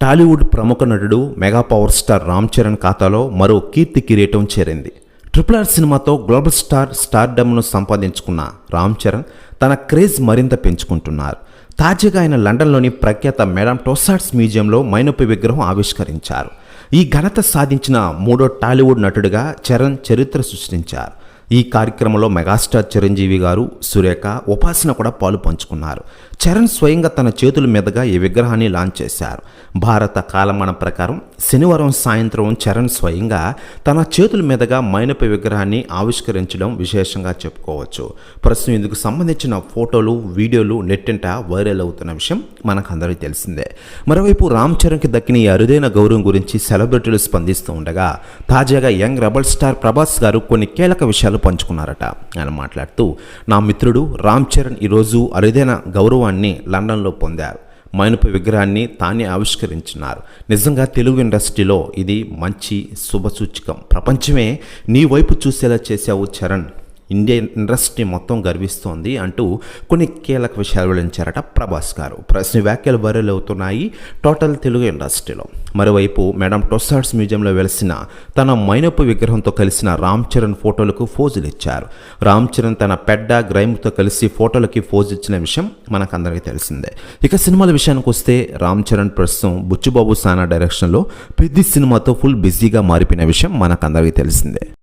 టాలీవుడ్ ప్రముఖ నటుడు mega power star Ram Charan ఖాతాలో మరో కీర్తి కిరీటం చేరింది. ట్రిపుల్ ఆర్ సినిమాతో గ్లోబల్ స్టార్ స్టార్డమ్ను సంపాదించుకున్న రామ్ చరణ్ తన క్రేజ్ మరింత పెంచుకుంటున్నారు. తాజాగా ఆయన లండన్లోని ప్రఖ్యాత మేడం టోసార్ట్స్ మ్యూజియంలో మైనపు విగ్రహం ఆవిష్కరించారు. ఈ ఘనత సాధించిన మూడో టాలీవుడ్ నటుడిగా చరణ్ చరిత్ర సృష్టించారు. ఈ కార్యక్రమంలో మెగాస్టార్ చిరంజీవి గారు సురేఖ ఉపాసన కూడా పాలు పంచుకున్నారు. చరణ్ స్వయంగా తన చేతుల మీదుగా ఈ విగ్రహాన్ని లాంచ్ చేశారు. భారత కాలమాన ప్రకారం శనివారం సాయంత్రం చరణ్ స్వయంగా తన చేతుల మీదుగా మైనపు విగ్రహాన్ని ఆవిష్కరించడం విశేషంగా చెప్పుకోవచ్చు. ప్రస్తుతం ఇందుకు సంబంధించిన ఫోటోలు వీడియోలు నెట్టింట వైరల్ అవుతున్న విషయం మనకు అందరికీ తెలిసిందే. మరోవైపు రామ్ చరణ్కి దక్కిన ఈ అరుదైన గౌరవం గురించి సెలబ్రిటీలు స్పందిస్తూ ఉండగా తాజాగా యంగ్ రెబల్ స్టార్ ప్రభాస్ గారు కొన్ని కీలక విషయాలు పంచుకున్నారట ఆయన మాట్లాడుతూ నా మిత్రుడు రామ్ చరణ్ ఈరోజు అరుదైన గౌరవాన్ని లండన్లో పొందారు. మైనపు విగ్రహాన్ని తానే ఆవిష్కరించినారు. నిజంగా తెలుగు ఇండస్ట్రీలో ఇది మంచి శుభసూచకం ప్రపంచమే నీ వైపు చూసేలా చేశావు చరణ్. ఇండియన్ ఇండస్ట్రీ మొత్తం గర్విస్తోంది అంటూ కొన్ని కీలక విషయాలు వెల్లడించారట ప్రభాస్ గారు. ప్రశ్న వ్యాఖ్యలు వైరల్ అవుతున్నాయి టోటల్ తెలుగు ఇండస్ట్రీలో. మరోవైపు మేడం టొసాడ్స్ మ్యూజియంలో వెలిసిన తన మైనపు విగ్రహంతో కలిసిన రామ్ చరణ్ ఫోటోలకు ఫోజులు ఇచ్చారు రామ్ చరణ్ తన పెడ్డ గ్రైమ్తో కలిసి ఫోటోలకి ఫోజు ఇచ్చిన విషయం మనకందరికీ తెలిసిందే. ఇక సినిమాల విషయానికి వస్తే రామ్ చరణ్ ప్రస్తుతం బుచ్చుబాబు సానా డైరెక్షన్లో పెద్ది సినిమాతో ఫుల్ బిజీగా మారిపోయిన విషయం మనకందరికీ తెలిసిందే.